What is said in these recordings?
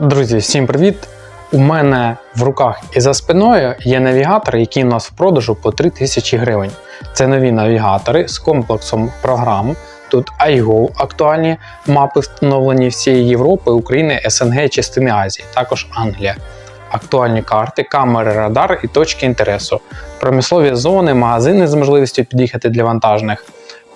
Друзі, всім привіт! У мене в руках і за спиною є навігатори, які у нас в продажу по 3000 гривень. Це нові навігатори з комплексом програм. Тут iGo актуальні мапи встановлені всієї Європи, України, СНГ, частини Азії, також Англія. Актуальні карти, камери, радар і точки інтересу, промислові зони, магазини з можливістю під'їхати для вантажних,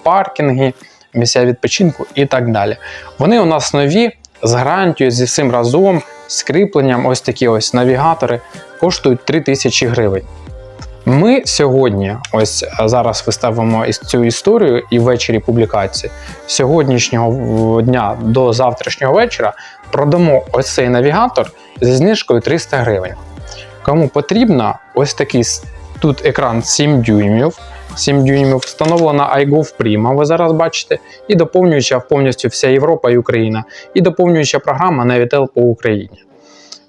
паркінги, місця відпочинку і так далі. Вони у нас нові з гарантією зі всім разом, з кріпленням, ось такі ось навігатори коштують 3000 гривень. Ми сьогодні, ось е, зараз виставимо цю історію і ввечері публікації. Сьогоднішнього дня до завтрашнього вечора продамо ось цей навігатор зі знижкою 300 гривень. Кому потрібно, ось такий тут екран 7 дюймів. 7 дюймів встановлена iGov Prima, ви зараз бачите, і доповнююча повністю вся Європа і Україна, і доповнююча програма Navitel по Україні.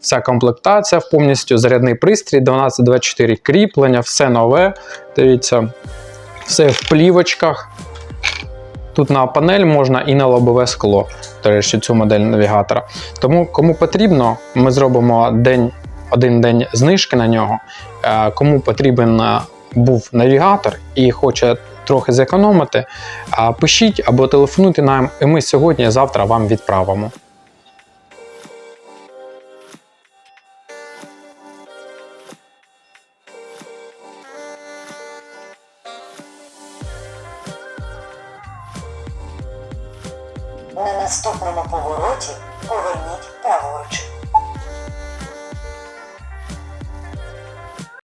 Вся комплектація, повністю зарядний пристрій, 1224 кріплення, все нове. Дивіться, все в плівочках. Тут на панель можна і на лобове скло, речі, цю модель навігатора. Тому кому потрібно, ми зробимо день, один день знижки на нього. Е, Кому потрібен е, був навігатор і хоче трохи зекономити, пишіть або телефонуйте нам, і ми сьогодні-завтра вам відправимо. На наступному повороті поверніть праворуч.